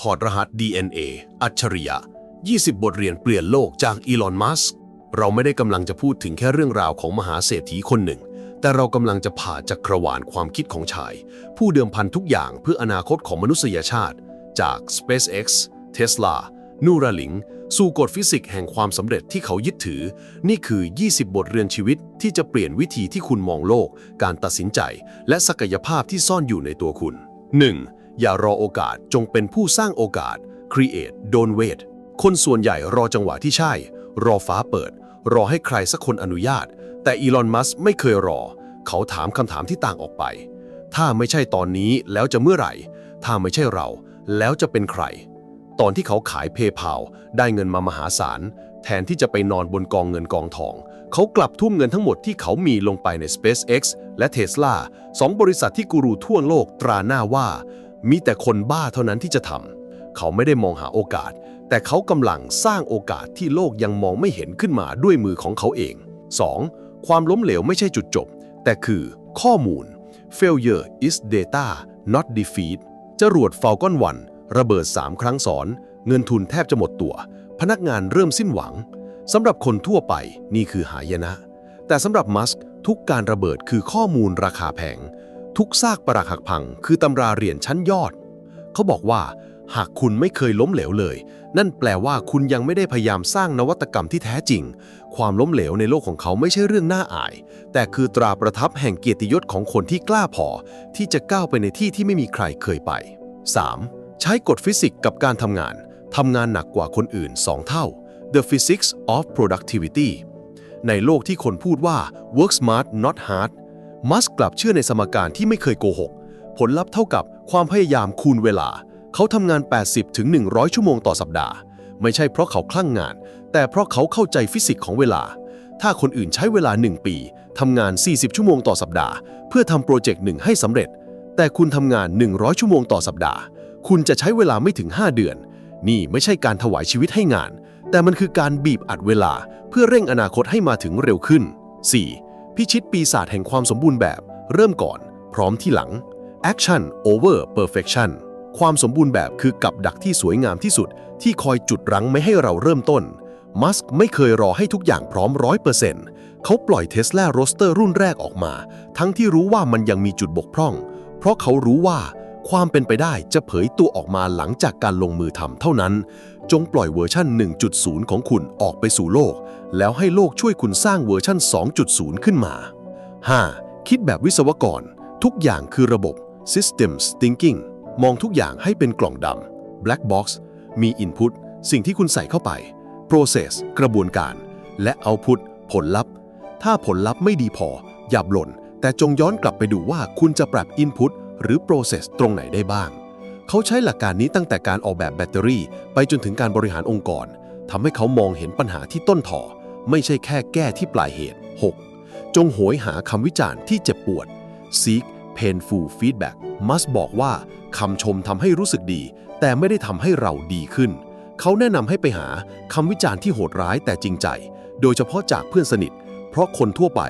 ถอดรหัส DNA อัจฉริยะ 20 บทเรียนเปลี่ยนโลกจากอีลอน มัสก์ เราไม่ได้กำลังจะพูดถึงแค่เรื่องราวของมหาเศรษฐีคนหนึ่ง แต่เรากำลังจะผ่าจักรวาลความคิดของชาย ผู้เดิมพันทุกอย่างเพื่ออนาคตของมนุษยชาติ จาก SpaceX Tesla นูราลิง สู่กฎฟิสิกส์แห่งความสำเร็จที่เขายึดถือ นี่คือ 20 บทเรียนชีวิตที่จะเปลี่ยนวิธีที่คุณมองโลก การตัดสินใจ และศักยภาพที่ซ่อนอยู่ในตัวคุณ 1. อย่ารอโอกาสจงเป็นผู้สร้างโอกาส Create Don't Wait คนส่วนใหญ่รอจังหวะที่ใช่ รอฟ้าเปิด รอให้ใครสักคนอนุญาต แต่อีลอนมัสไม่เคยรอ เขาถามคำถามที่ต่างออกไป ถ้าไม่ใช่ตอนนี้แล้วจะเมื่อไหร่ ถ้าไม่ใช่เรา แล้วจะเป็นใคร ตอนที่เขาขายเพย์พาได้เงินมามหาศาล แทนที่จะไปนอนบนกองเงินกองทอง เขากลับทุ่มเงินทั้งหมดที่เขามีลงไปใน SpaceX และ Tesla สองบริษัทที่กูรูทั่วโลกตราหน้าว่า มีแต่คนบ้าเท่านั้นที่จะทำ เขาไม่ได้มองหาโอกาส แต่เขากำลังสร้างโอกาสที่โลกยังมองไม่เห็นขึ้นมาด้วยมือของเขาเอง 2. ความล้มเหลวไม่ใช่จุดจบ แต่คือข้อมูล failure is data not defeat จรวด Falcon 1 ระเบิด 3 ครั้งสอน เงินทุนแทบจะหมดตัว พนักงานเริ่มสิ้นหวังสำหรับคนทั่วไปนี่คือหายนะ แต่สำหรับมัสก์ทุกการระเบิดคือข้อมูลราคาแพง ทุกซากปรักหักพังคือตำราเรียนชั้นยอด เขาบอกว่า หากคุณไม่เคยล้มเหลวเลย นั่นแปลว่าคุณยังไม่ได้พยายามสร้างนวัตกรรมที่แท้จริง ความล้มเหลวในโลกของเขาไม่ใช่เรื่องน่าอาย แต่คือตราประทับแห่งเกียรติยศของคนที่กล้าพอ ที่จะก้าวไปในที่ที่ไม่มีใครเคยไป 3. ใช้กฎฟิสิกส์กับการทำงานทำงานหนักกว่าคนอื่น 2 เท่า The Physics of Productivity ในโลกที่คนพูดว่า work smart not hard มัสกลับเชื่อในสมการที่ไม่เคยโกหก ผลลัพธ์เท่ากับความพยายามคูณเวลา เขาทำงาน 80ถึง100ชั่วโมงต่อสัปดาห์ ไม่ใช่เพราะเขาคลั่งงาน แต่เพราะเขาเข้าใจฟิสิกส์ของเวลา ถ้าคนอื่นใช้เวลา 1 ปีทำงาน 40 ชั่วโมงต่อสัปดาห์ เพื่อทำโปรเจกต์หนึ่งให้สำเร็จ แต่คุณทำงาน 100 ชั่วโมงต่อสัปดาห์ คุณจะใช้เวลาไม่ถึง 5 เดือน นี่ไม่ใช่การถวายชีวิตให้งาน แต่มันคือการบีบอัดเวลา เพื่อเร่งอนาคตให้มาถึงเร็วขึ้น 4. พิชิตปีศาจแห่งความสมบูรณ์แบบ เริ่มก่อน พร้อมที่หลัง Action over perfection ความสมบูรณ์แบบคือกับดักที่สวยงามที่สุด ที่คอยจุดรั้งไม่ให้เราเริ่มต้น มัสก์ไม่เคยรอให้ทุกอย่างพร้อมร้อยเปอร์เซ็นต์เขาปล่อยเทสลาโรสเตอร์รุ่นแรกออกมา ทั้งที่รู้ว่ามันยังมีจุดบกพร่อง เพราะเขารู้ว่า ความเป็นไปได้จะเผยตัวออกมาหลังจากการลงมือทำเท่านั้น จงปล่อยเวอร์ชัน1.0 ของคุณออกไปสู่โลก แล้วให้โลกช่วยคุณสร้างเวอร์ชัน2.0 ขึ้นมา 5. คิดแบบวิศวกร ทุกอย่างคือระบบ Systems Thinking มองทุกอย่างให้เป็นกล่องดำ Black Box มี Input สิ่งที่คุณใส่เข้าไป Process กระบวนการ และ Output ผลลัพธ์ ถ้าผลลัพธ์ไม่ดีพอ อย่าบล่น แต่จงย้อนกลับไปดูว่าคุณจะปรับ Input หรือ Process ตรงไหนได้บ้าง เขาใช้หลักการนี้ตั้งแต่การออกแบบแบตเตอรี่ ไปจนถึงการบริหารองค์กรทำให้เขามองเห็นปัญหาที่ต้นถ่อไม่ใช่แค่แก้ที่ปลายเหตุ 6. จงโหยหาคำวิจารณ์ที่เจ็บปวด seek painful feedback มัสบอกว่าคำชมทำให้รู้สึกดี แต่ไม่ได้ทำให้เราดีขึ้น เขาแนะนำให้ไปหาคำวิจารณ์ที่โหดร้ายแต่จริงใจ โดยเฉพาะจากเพื่อนสนิท เพราะคนทั่วไป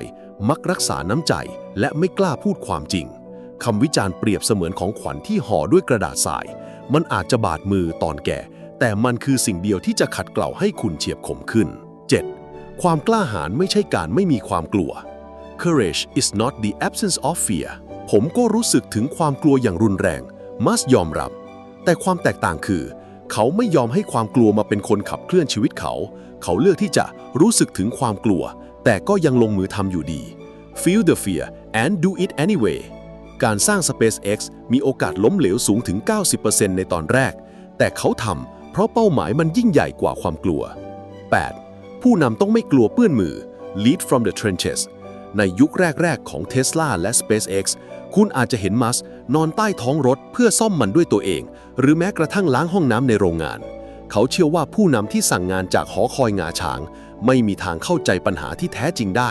มักรักษาน้ำใจและไม่กล้าพูดความจริง คำวิจารณ์เปรียบเสมือนของขวัญที่ห่อด้วยกระดาษทราย มันอาจจะบาดมือตอนแก่ แต่มันคือสิ่งเดียวที่จะขัดเกลาให้คุณเฉียบคมขึ้น 7. ความกล้าหาญไม่ใช่การไม่มีความกลัว Courage is not the absence of fear ผมก็รู้สึกถึงความกลัวอย่างรุนแรง มัสยอมรับ แต่ความแตกต่างคือ เขาไม่ยอมให้ความกลัวมาเป็นคนขับเคลื่อนชีวิตเขา เขาเลือกที่จะรู้สึกถึงความกลัว แต่ก็ยังลงมือทำอยู่ดี feel the fear and do it anyway การสร้าง SpaceX มีโอกาสล้มเหลวสูงถึง 90%ในตอนแรก แต่เขาทำเพราะเป้าหมายมันยิ่งใหญ่กว่าความกลัว 8. ผู้นำต้องไม่กลัวเปื้อนมือ lead from the trenches ในยุคแรก ๆ ของ Tesla และ SpaceX คุณอาจจะเห็นมัสนอนใต้ท้องรถเพื่อซ่อมมันด้วยตัวเอง หรือแม้กระทั่งล้างห้องน้ำในโรงงาน เขาเชื่อว่าผู้นำที่สั่งงานจากหอคอยงาช้าง ไม่มีทางเข้าใจปัญหาที่แท้จริงได้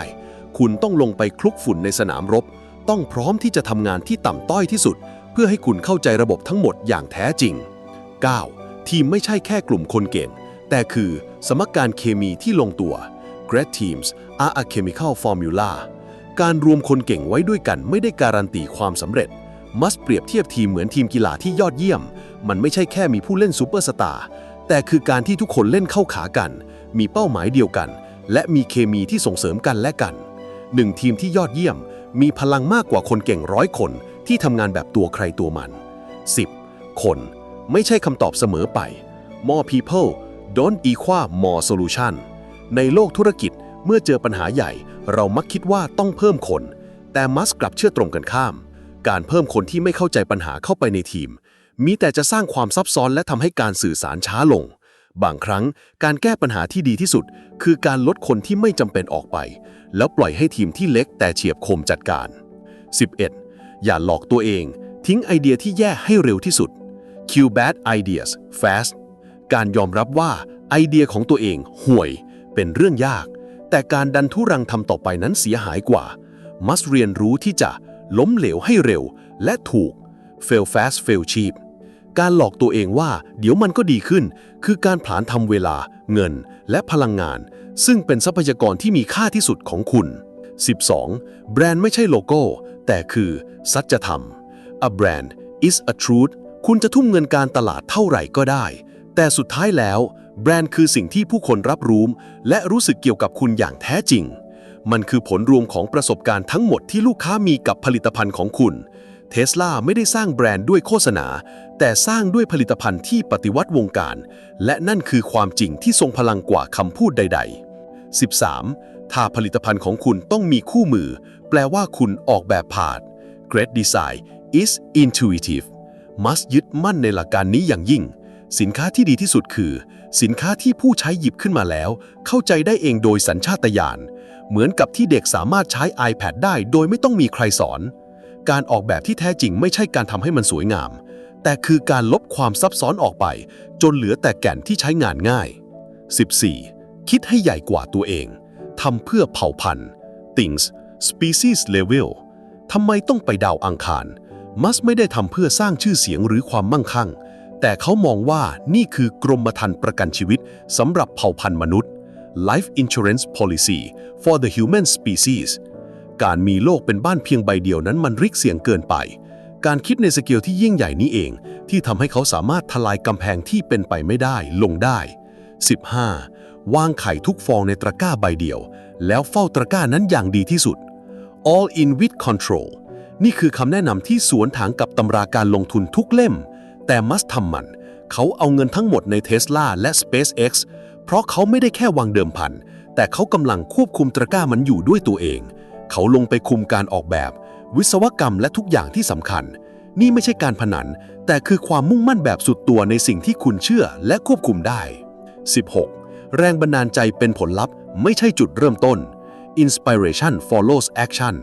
คุณต้องลงไปคลุกฝุ่นในสนามรบ ต้องพร้อมที่จะทำงานที่ต่ำต้อยที่สุด เพื่อให้คุณเข้าใจระบบทั้งหมดอย่างแท้จริง 9. ทีมไม่ใช่แค่กลุ่มคนเก่ง แต่คือสมการเคมีที่ลงตัว Great teams are a chemical formula การรวมคนเก่งไว้ด้วยกันไม่ได้การันตีความสำเร็จ มัสเปรียบเทียบทีมเหมือนทีมกีฬาที่ยอดเยี่ยม มันไม่ใช่แค่มีผู้เล่นซูเปอร์สตาร์ แต่คือการที่ทุกคนเล่นเข้าขากัน มีเป้าหมายเดียวกัน และมีเคมีที่ส่งเสริมกันและกัน หนึ่งทีมที่ยอดเยี่ยม มีพลังมากกว่าคนเก่งร้อยคนที่ทำงานแบบตัวใครตัวมัน 10. คนไม่ใช่คำตอบเสมอไป more people don't equal more solution ในโลกธุรกิจเมื่อเจอปัญหาใหญ่ เรามักคิดว่าต้องเพิ่มคน แต่มัสกลับเชื่อตรงกันข้าม การเพิ่มคนที่ไม่เข้าใจปัญหาเข้าไปในทีม มีแต่จะสร้างความซับซ้อนและทำให้การสื่อสารช้าลง บางครั้งการแก้ปัญหาที่ดีที่สุด คือการลดคนที่ไม่จำเป็นออกไป แล้วปล่อยให้ทีมที่เล็กแต่เฉียบคมจัดการ 11. อย่าหลอกตัวเอง ทิ้งไอเดียที่แย่ให้เร็วที่สุด Kill bad ideas fast การยอมรับว่าไอเดียของตัวเองห่วย เป็นเรื่องยาก แต่การดันทุรังทำต่อไปนั้นเสียหายกว่า มัสเรียนรู้ที่จะล้มเหลวให้เร็วและถูก fail fast fail cheap การหลอกตัวเองว่าเดี๋ยวมันก็ดีขึ้น คือการผลานทำเวลา เงิน และพลังงาน ซึ่งเป็นทรัพยากรที่มีค่าที่สุดของคุณ 12. แบรนด์ไม่ใช่โลโก้ แต่คือ สัจธรรม A brand is a truth คุณจะทุ่มเงินการตลาดเท่าไหร่ก็ได้ แต่สุดท้ายแล้ว แบรนด์คือสิ่งที่ผู้คนรับรู้และรู้สึกเกี่ยวกับคุณอย่างแท้จริง มันคือผลรวมของประสบการณ์ทั้งหมดที่ลูกค้ามีกับผลิตภัณฑ์ของคุณ เทสลาไม่ได้สร้างแบรนด์ด้วยโฆษณา แต่สร้างด้วยผลิตภัณฑ์ที่ปฏิวัติวงการ และนั่นคือความจริงที่ทรงพลังกว่าคำพูดใด ๆ 13. ถ้าผลิตภัณฑ์ของคุณต้องมีคู่มือ แปลว่าคุณออกแบบผ่าน Great Design is intuitive มัสยึดมั่นในหลักการนี้อย่างยิ่ง สินค้าที่ดีที่สุดคือ สินค้าที่ผู้ใช้หยิบขึ้นมาแล้ว เข้าใจได้เองโดยสัญชาตญาณ เหมือนกับที่เด็กสามารถใช้ iPad ได้โดยไม่ต้องมีใครสอน การออกแบบที่แท้จริงไม่ใช่การทำให้มันสวยงาม แต่คือการลบความซับซ้อนออกไป จนเหลือแต่แก่นที่ใช้งานง่าย 14. คิดให้ใหญ่กว่าตัวเองทำเพื่อเผ่าพันธุ์ things species level ทำไมต้องไปดาวอังคาร มัสไม่ได้ทำเพื่อสร้างชื่อเสียงหรือความมั่งคั่ง แต่เขามองว่านี่คือกรมธรรม์ประกันชีวิตสำหรับเผ่าพันธุ์มนุษย์ Life Insurance Policy for the Human Species การมีโลกเป็นบ้านเพียงใบเดียวนั้นมันริกเสียงเกินไป การคิดในสเกลที่ยิ่งใหญ่นี้เอง ที่ทำให้เขาสามารถทลายกำแพงที่เป็นไปไม่ได้ลงได้ 15. วางไข่ทุกฟองในตะกร้าใบเดียว แล้วเฝ้าตะกร้านั้นอย่างดีที่สุด all in with control นี่คือคำแนะนำที่สวนทางกับตำราการลงทุนทุกเล่ม แต่มัสทำมัน เขาเอาเงินทั้งหมดใน Tesla และ SpaceX เพราะเขาไม่ได้แค่วางเดิมพัน แต่เขากำลังควบคุมตะกร้ามันอยู่ด้วยตัวเอง เขาลงไปคุมการออกแบบ วิศวกรรมและทุกอย่างที่สำคัญ นี่ไม่ใช่การพนัน แต่คือความมุ่งมั่นแบบสุดตัวในสิ่งที่คุณเชื่อและควบคุมได้ 16. แรงบันดาลใจเป็นผลลัพธ์ ไม่ใช่จุดเริ่มต้น Inspiration follows action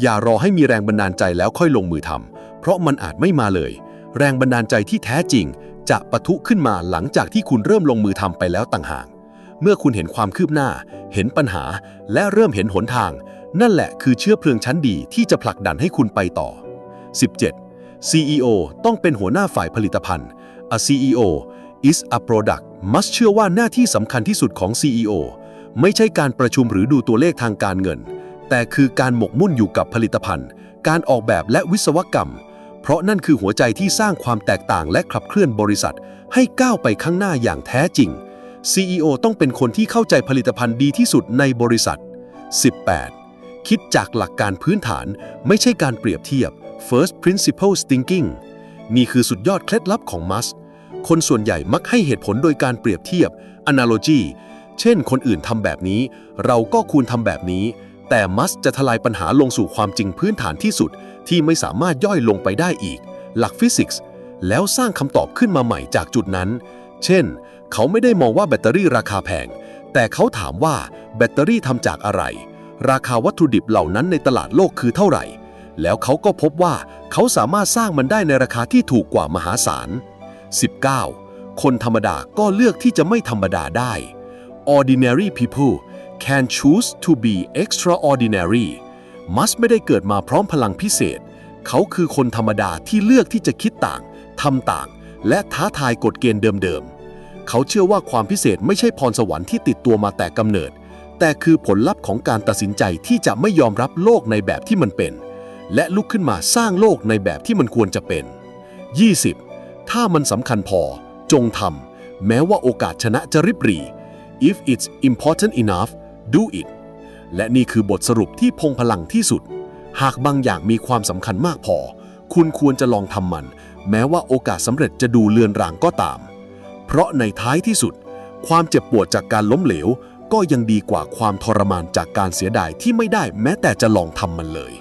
อย่ารอให้มีแรงบันดาลใจแล้วค่อยลงมือทำเพราะมันอาจไม่มาเลย แรงบันดาลใจที่แท้จริง จะปะทุขึ้นมาหลังจากที่คุณเริ่มลงมือทำไปแล้วต่างหากเมื่อคุณเห็นความคืบหน้า เห็นปัญหา และเริ่มเห็นหนทาง นั่นแหละคือเชื้อเพลิงชั้นดีที่จะผลักดันให้คุณไปต่อ 17. CEO ต้องเป็นหัวหน้าฝ่ายผลิตภัณฑ์ A CEO is a product มัสเชื่อว่าหน้าที่สำคัญที่สุดของ CEO ไม่ใช่การประชุมหรือดูตัวเลขทางการเงิน แต่คือการหมกมุ่นอยู่กับผลิตภัณฑ์ การออกแบบและวิศวกรรม เพราะนั่นคือหัวใจที่สร้างความแตกต่างและขับเคลื่อนบริษัท ให้ก้าวไปข้างหน้าอย่างแท้จริง CEO ต้องเป็นคนที่เข้าใจผลิตภัณฑ์ดีที่สุดในบริษัท 18. คิดจากหลักการพื้นฐานไม่ใช่การเปรียบเทียบ first principles thinking นี่คือสุดยอดเคล็ดลับของมัส คนส่วนใหญ่มักให้เหตุผลโดยการเปรียบเทียบ analogy เช่น คนอื่นทำแบบนี้ เราก็ควรทำแบบนี้ แต่มัสจะทลายปัญหาลงสู่ความจริงพื้นฐานที่สุด ที่ไม่สามารถย่อยลงไปได้อีก หลักฟิสิกส์ แล้วสร้างคำตอบขึ้นมาใหม่จากจุดนั้น เช่น เขาไม่ได้มองว่าแบตเตอรี่ราคาแพง แต่เขาถามว่าแบตเตอรี่ทำจากอะไร ราคาวัตถุดิบเหล่านั้นในตลาดโลกคือเท่าไหร่ แล้วเขาก็พบว่าเขาสามารถสร้างมันได้ในราคาที่ถูกกว่ามหาศาล 19. คนธรรมดาก็เลือกที่จะไม่ธรรมดาได้ ordinary people can choose to be extraordinary มัสไม่ได้เกิดมาพร้อมพลังพิเศษ เขาคือคนธรรมดาที่เลือกที่จะคิดต่างทำต่าง และท้าทายกฎเกณฑ์เดิมๆ เขาเชื่อว่าความพิเศษไม่ใช่พรสวรรค์ที่ติดตัวมาแต่กำเนิด แต่คือผลลัพธ์ของการตัดสินใจที่จะไม่ยอมรับโลกในแบบที่มันเป็น และลุกขึ้นมาสร้างโลกในแบบที่มันควรจะเป็น 20. ถ้ามันสำคัญพอ จงทำแม้ว่าโอกาสชนะจะริบหรี่ if it's important enough do it และนี่คือบทสรุปที่พงพลังที่สุด หากบางอย่างมีความสำคัญมากพอ คุณควรจะลองทำมัน แม้ว่าโอกาสสำเร็จจะดูเลือนรางก็ตาม เพราะในท้ายที่สุด ความเจ็บปวดจากการล้มเหลว ก็ยังดีกว่าความทรมานจากการเสียดายที่ไม่ได้แม้แต่จะลองทำมันเลย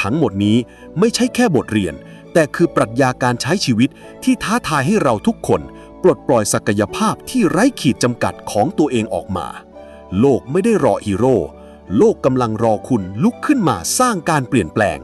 ทั้งหมดนี้ไม่ใช่แค่บทเรียน แต่คือปรัชญาการใช้ชีวิตที่ท้าทายให้เราทุกคน ปลดปล่อยศักยภาพที่ไร้ขีดจำกัดของตัวเองออกมา โลกไม่ได้รอฮีโร่โลกกำลังรอคุณลุกขึ้นมาสร้างการเปลี่ยนแปลง